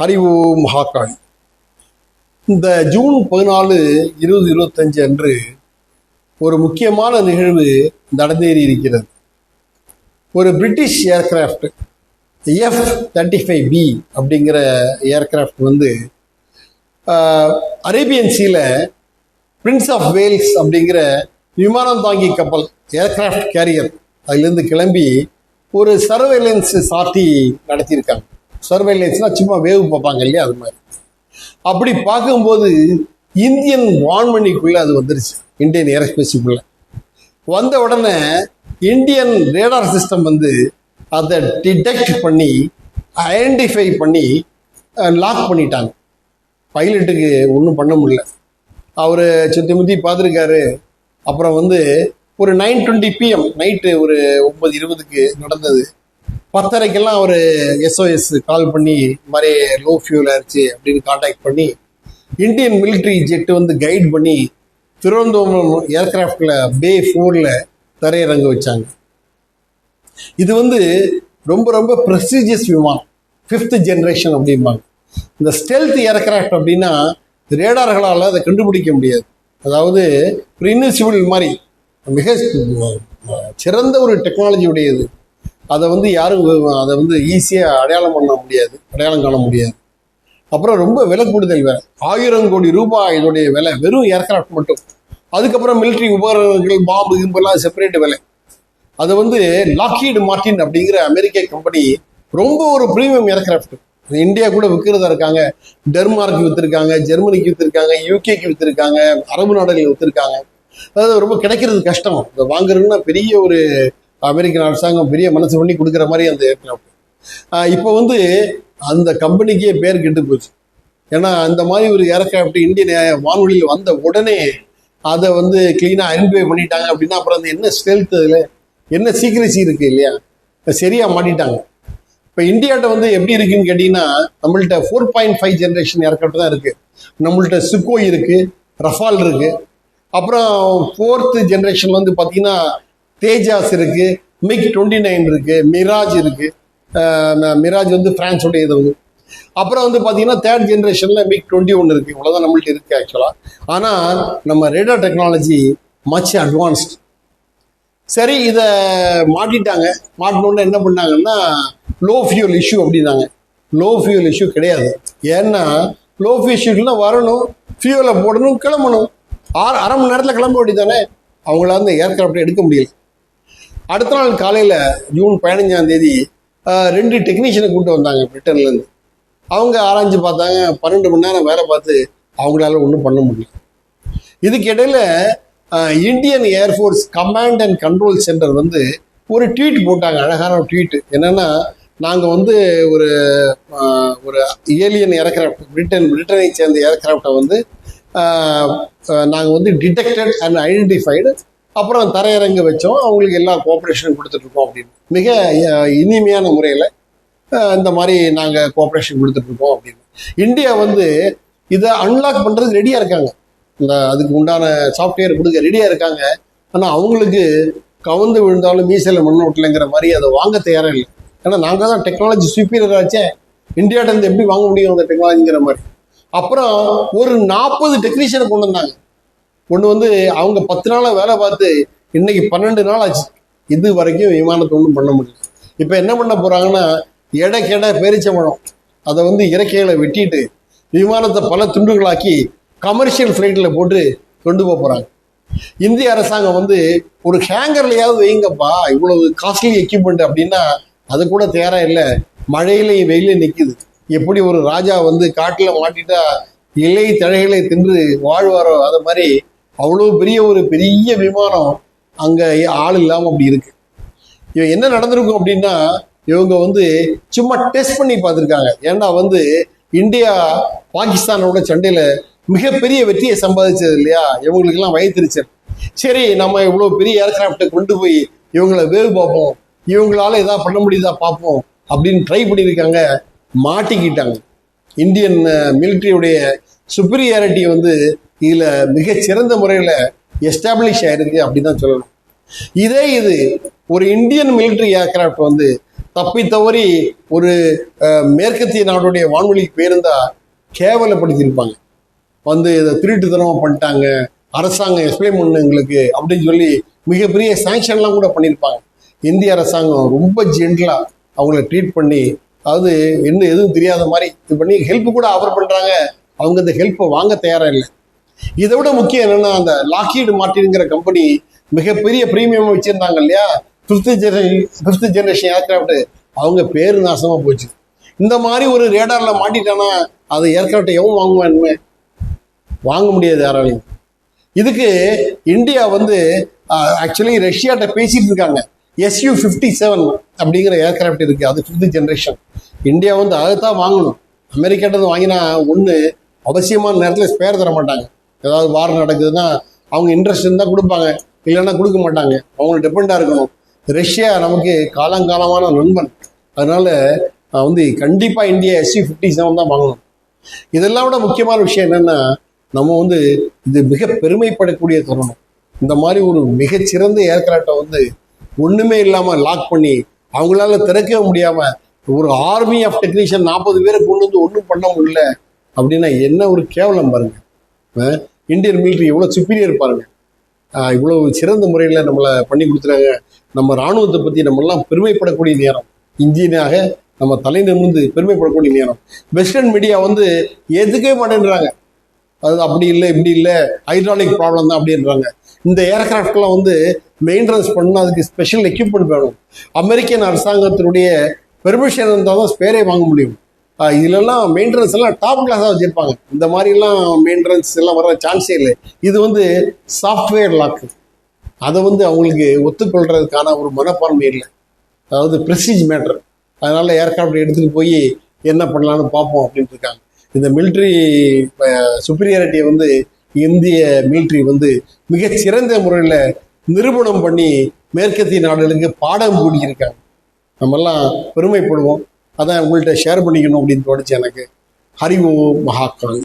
ஹரி ஓம் மகாகாளி. இந்த ஜூன் பதினாலு இருபது இருபத்தஞ்சு அன்று ஒரு முக்கியமான நிகழ்வு நடந்தேறி இருக்கிறது. ஒரு British aircraft F thirty five B அப்படிங்கிற ஏர்கிராஃப்ட் வந்து அரேபியன் சீல பிரின்ஸ் ஆஃப் வேல்ஸ் அப்படிங்கிற விமானம் தாங்கி கப்பல் ஏர்கிராஃப்ட் கேரியர் அதுலேருந்து கிளம்பி ஒரு சர்வேலன்ஸ் சாட்டி நடத்தியிருக்காங்க. சர்வேலன்ஸ்னால் சும்மா வேவு பார்ப்பாங்க இல்லையா? அது மாதிரி. அப்படி பார்க்கும்போது இந்தியன் வான்மணிக்குள்ளே அது வந்துருச்சு. இந்தியன் ஏரோஸ்பேஸுக்குள்ள வந்த உடனே இந்தியன் ரேடார் சிஸ்டம் வந்து அதை டிடெக்ட் பண்ணி ஐடென்டிஃபை பண்ணி லாக் பண்ணிட்டாங்க. பைலட்டுக்கு ஒன்றும் பண்ண முடியல. அவர் சுற்றி முத்தி பார்த்துருக்காரு. அப்புறம் வந்து ஒரு நைன் டுவெண்ட்டி பிஎம் நைட்டு ஒரு ஒன்பது இருபதுக்கு நடந்தது. பத்தரைக்கெல்லாம் அவர் எஸ்ஓஎஸ் கால் பண்ணி இந்த மாதிரி லோ ஃபியூல் ஆயிடுச்சு அப்படின்னு காண்டாக்ட் பண்ணி இந்தியன் மிலிட்ரி ஜெட்டு வந்து கைட் பண்ணி திருவனந்தபுரம் ஏர்கிராஃப்டில் பே ஃபோரில் தரையிறங்க வச்சாங்க. இது வந்து ரொம்ப ரொம்ப ப்ரெஸ்டீஜியஸ் விமானம். ஃபிஃப்த் ஜென்ரேஷன் அப்படிம்பாங்க. இந்த ஸ்டெல்த் ஏர்கிராஃப்ட் அப்படின்னா ரேடார்களால் அதை கண்டுபிடிக்க முடியாது. அதாவது ஒரு இன்விசிபிள் மாதிரி மிக சிறந்த ஒரு டெக்னாலஜி உடையது. அதை வந்து யாரும் அதை வந்து ஈஸியாக அடையாளம் பண்ண முடியாது அடையாளம் காண முடியாது. அப்புறம் ரொம்ப விலை கூடுதல் வேலை. ஆயிரம் கோடி ரூபாய் இதோடைய விலை வெறும் ஏர்கிராஃப்ட் மட்டும். அதுக்கப்புறம் மிலிட்ரி உபகரணங்கள் பாம்பு கிம்பெல்லாம் செப்பரேட் விலை. அது வந்து லாக்கீடு மார்டின் அப்படிங்கிற அமெரிக்க கம்பெனி ரொம்ப ஒரு ப்ரீமியம் ஏர்கிராஃப்ட் இந்தியா கூட விற்கிறதா இருக்காங்க. டென்மார்க் விற்றுருக்காங்க ஜெர்மனிக்கு விற்றுருக்காங்க யூகேக்கு விற்றுருக்காங்க அரபு நாடுகள் விற்றுருக்காங்க அதாவது ரொம்ப கிடைக்கிறது கஷ்டம். இதை வாங்குறதுன்னா பெரிய ஒரு அமெரிக்கன் அரசாங்கம் பெரிய மனசு பண்ணி கொடுக்குற மாதிரி அந்த ஏர்கிராஃப்ட் இப்போ வந்து அந்த கம்பெனிக்கே பேர் கெட்டு போச்சு. ஏன்னா அந்த மாதிரி ஒரு ஏர்கிராஃப்ட் இந்தியன் வானொலியில் வந்த உடனே அதை வந்து க்ளீனாக ஐடென்டிஃபை பண்ணிட்டாங்க அப்படின்னா அப்புறம் அந்த என்ன ஸ்ட்ரென்த் அதில் என்ன சீக்ரசி இருக்கு இல்லையா? இப்போ சரியா மாட்டிட்டாங்க. இப்போ இந்தியாட்ட வந்து எப்படி இருக்குன்னு கேட்டிங்கன்னா நம்மள்ட்ட four point five generation aircraft தான் இருக்கு. நம்மள்ட்ட சுக்கோய் இருக்கு ரஃபால் இருக்கு. அப்புறம் ஃபோர்த்து ஜென்ரேஷன் வந்து பார்த்தீங்கன்னா தேஜாஸ் இருக்கு மிக் டுவெண்ட்டி நைன் இருக்கு மிராஜ் இருக்கு. மிராஜ் வந்து பிரான்ஸோடைய இது வந்து அப்புறம் வந்து பார்த்தீங்கன்னா தேர்ட் ஜென்ரேஷனில் மிக் டுவெண்ட்டி ஒன் இருக்கு. இவ்வளோதான் நம்மள்ட்ட இருக்கு ஆக்சுவலாக ஆனால் நம்ம ரேடா டெக்னாலஜி மச் அட்வான்ஸ்ட் சரி இதை மாட்டிட்டாங்க. மாட்டினோடனே என்ன பண்ணாங்கன்னா லோ ஃபியூல் இஷ்யூ அப்படின்னாங்க. லோ ஃபியூல் இஷ்யூ கிடையாது. ஏன்னா லோ ஃபியூல்னா வரணும் ஃபியூலை போடணும் கிளம்பணும். ஆறு அரை மணி நேரத்தில் கிளம்ப வேண்டியதானே அவங்களால அந்த ஏர்கிராஃப்டை எடுக்க முடியல. அடுத்த நாள் காலையில் ஜூன் பதினஞ்சாம் தேதி ரெண்டு டெக்னீஷியனை கூப்பிட்டு வந்தாங்க பிரிட்டன்லேருந்து அவங்க ஆராய்ஞ்சு பார்த்தாங்க பன்னெண்டு மணி நேரம் வேலை பார்த்து அவங்களால ஒன்றும் பண்ண முடியல. இதுக்கு இடையில Indian air force command and control centre வந்து ஒரு ட்வீட் போட்டாங்க அழகான ஒரு என்னென்னா நாங்கள் வந்து ஒரு ஒரு ஏலியன் ஏர்கிராஃப்ட் பிரிட்டன் பிரிட்டனை சேர்ந்த ஏர்கிராஃப்டை வந்து நாங்கள் வந்து டிடெக்டட் அண்ட் ஐடென்டிஃபைடு அப்புறம் தரையிறங்க வச்சோம். அவங்களுக்கு எல்லா கோஆப்ரேஷனும் கொடுத்துட்ருக்கோம் அப்படின்னு. மிக இனிமையான முறையில் இந்த மாதிரி நாங்கள் கோஆப்ரேஷன் கொடுத்துட்ருக்கோம் அப்படின்னு. இந்தியா வந்து இதை அன்லாக் பண்ணுறது ரெடியாக இருக்காங்க. இந்த அதுக்கு உண்டான சாஃப்ட்வேர் கொடுக்க ரெடியாக இருக்காங்க. ஆனால் அவங்களுக்கு கவுந்து விழுந்தாலும் மீசையில் மண் ஓட்டலைங்கிற மாதிரி அதை வாங்க தயாராக இல்லை. ஏன்னா நாங்கள் தான் டெக்னாலஜி சுப்பீரியர் ஆச்சே. இந்தியாவிலேருந்து எப்படி வாங்க முடியும் அந்த டெக்னாலஜிங்கிற மாதிரி. அப்புறம் ஒரு நாற்பது டெக்னீஷியனை கொண்டு வந்தாங்க. ஒன்று வந்து அவங்க பத்து நாளாக வேலை பார்த்து இன்னைக்கு பன்னெண்டு நாள் ஆச்சு. இது வரைக்கும் விமானத்தை ஒன்றும் பண்ண முடியல. இப்போ என்ன பண்ண போகிறாங்கன்னா எடைக்கெடை பேரிச்சம்பழம் அதை வந்து இறக்கைகளை வெட்டிட்டு விமானத்தை பல துண்டுகளாக்கி கமர்ஷியல் ஃப்ளைட்டில் போட்டு கொண்டு போக போகிறாங்க இந்திய அரசாங்கம் வந்து ஒரு ஹேங்கர்லையாவது வைங்கப்பா இவ்வளவு காஸ்ட்லி எக்யூப்மெண்ட் அப்படின்னா அது கூட தயாராக இல்லை. மழையிலையும் வெயிலையும் நிற்கிது எப்படி ஒரு ராஜா வந்து காட்டில் மாட்டிட்டா இலை தழைகளை தின்று வாழ்வாரோ? அதை மாதிரி அவ்வளோ பெரிய ஒரு பெரிய விமானம் அங்கே ஆள் இல்லாமல் அப்படி இருக்கு. இவன் என்ன நடந்திருக்கும் அப்படின்னா இவங்க வந்து சும்மா டெஸ்ட் பண்ணி பார்த்துருக்காங்க. ஏன்னா வந்து இந்தியா பாகிஸ்தானோட சண்டையில் மிகப்பெரிய வெற்றியை சம்பாதிச்சது இல்லையா? இவங்களுக்கெல்லாம் வயிற்றுச்சல். சரி நம்ம இவ்வளோ பெரிய ஏர்கிராஃப்டை கொண்டு போய் இவங்களை வேவு பார்ப்போம். இவங்களால எதாவது பண்ண முடியுதா பார்ப்போம் அப்படின்னு ட்ரை பண்ணியிருக்காங்க. மாட்டிக்கிட்டாங்க. இந்தியன் மிலிட்ரியுடைய சுப்பீரியாரிட்டி வந்து இதில் மிகச்சிறந்த முறையில் எஸ்டாப்ளிஷ் ஆயிருக்கு அப்படின்னு தான் சொல்லணும். இதே இது ஒரு இந்தியன் மிலிட்ரி ஏர்கிராஃப்ட் வந்து தப்பி தவறி ஒரு மேற்கத்திய நாடுடைய வான்வெளிக்கு போயிருந்தா கேவலப்படுத்தியிருப்பாங்க. வந்து இதை திருட்டுத்தனமாக பண்ணிட்டாங்க அரசாங்கம் எக்ஸ்பிளைன் பண்ணு எங்களுக்கு அப்படின்னு சொல்லி மிகப்பெரிய சாங்ஷன்லாம் கூட பண்ணியிருப்பாங்க. இந்திய அரசாங்கம் ரொம்ப ஜென்டலாக அவங்கள ட்ரீட் பண்ணி அதாவது என்ன எதுவும் தெரியாத மாதிரி இது பண்ணி ஹெல்ப் கூட ஆஃபர் பண்ணுறாங்க அவங்க இந்த ஹெல்ப்பை வாங்க தயாராக இல்லை. இதை விட முக்கியம் என்னன்னா அந்த லாக்கீடு மார்டின்ங்கிற கம்பெனி மிகப்பெரிய பிரீமியம் வச்சிருந்தாங்க இல்லையா fifth generation fifth generation aircraft அவங்க பேரு நாசமா போச்சு. இந்த மாதிரி ஒரு ரேடார்ல மாட்டிட்டானா அது ஏர்கிராஃப்ட் எவன் வாங்குவான் வாங்க முடியாது யாராலையும். இதுக்கு இந்தியா வந்து ஆக்சுவலி ரஷ்யாட்ட பேசிட்டு இருக்காங்க. எஸ்யூ ஃபிஃப்டி செவன் அப்படிங்கிற ஏர்கிராஃப்ட் இருக்கு அது ஃபிஃப்த் ஜென்ரேஷன் இந்தியா வந்து அதைத்தான் வாங்கணும். அமெரிக்காட்டது வாங்கினா ஒன்று அவசியமான நேரத்தில் ஸ்பேர் தர மாட்டாங்க ஏதாவது வாரம் நடக்குதுன்னா அவங்க இன்ட்ரெஸ்ட் இருந்தால் கொடுப்பாங்க. இல்லைன்னா கொடுக்க மாட்டாங்க. அவங்க டிபெண்டாக இருக்கணும். ரஷ்யா நமக்கு காலங்காலமான நண்பன். அதனால நான் வந்து கண்டிப்பாக இந்தியா எஸ்சி ஃபிஃப்டி செவன் தான் வாங்கணும். இதெல்லாம் விட முக்கியமான விஷயம் என்னன்னா நம்ம வந்து இது மிக பெருமைப்படக்கூடிய தருணம். இந்த மாதிரி ஒரு மிகச்சிறந்த ஏர்கிராஃப்டை வந்து ஒண்ணுமே இல்லாம லாக் பண்ணி அவங்களால திறக்கவே முடியாம ஒரு ஆர்மி ஆஃப் டெக்னீஷியன் நாற்பது பேரை கொண்டு வந்து ஒன்றும் பண்ண முடியல. அப்படின்னா என்ன ஒரு கேவலம் பாருங்க. இந்தியன் மிலிட்ரி எவ்வளோ சுப்பீரியர் பாருங்க. இவ்வளோ இவ்வளவு சிறந்த முறையில் நம்மளை பண்ணி கொடுத்துறாங்க நம்ம ராணுவத்தை பற்றி நம்மெல்லாம் பெருமைப்படக்கூடிய நேரம். இந்தியனாக நம்ம தலை நிமிர்ந்து பெருமைப்படக்கூடிய நேரம். வெஸ்டர்ன் மீடியா வந்து எதுக்கே மாட்டேன்றாங்க. அது அப்படி இல்லை இப்படி இல்லை ஹைட்ராலிக் ப்ராப்ளம் தான் அப்படின்றாங்க. இந்த ஏர்கிராஃப்ட்லாம் வந்து மெயின்டெனன்ஸ் பண்ணால் அதுக்கு ஸ்பெஷல் எக்யூப்மெண்ட் வேணும். அமெரிக்கன் அரசாங்கத்தினுடைய பெர்மிஷன் இருந்தால் தான் ஸ்பேரே வாங்க முடியும். ஆஹ் இதுலலாம் மெயின்டெனன்ஸ் எல்லாம் டாப் கிளாஸாக வச்சுருப்பாங்க. இந்த மாதிரிலாம் மெயின்டெனன்ஸ் எல்லாம் வர சான்ஸே இல்லை. இது வந்து சாஃப்ட்வேர் லாக்கு அதை வந்து அவங்களுக்கு ஒத்துக்கொள்றதுக்கான ஒரு மனப்பான்மை இல்லை. அதாவது ப்ரெஸ்டீஜ் மேட்டர் அதனால் ஏர்க்ராஃப்ட் எடுத்துகிட்டு போய் என்ன பண்ணலான்னு பார்ப்போம் அப்படின்ட்டு இருக்காங்க. இந்த மிலிட்ரி சுப்பீரியாரிட்டியை வந்து இந்திய மிலிட்ரி வந்து மிகச்சிறந்த முறையில் நிரூபணம் பண்ணி மேற்கத்திய நாடுகளுக்கு பாடம் கூடியிருக்காங்க. நம்மெல்லாம் பெருமைப்படுவோம். அதை உங்கள்கிட்ட ஷேர் பண்ணிக்கணும் அப்படின்னு தோணுச்சு எனக்கு. ஹரி ஓம்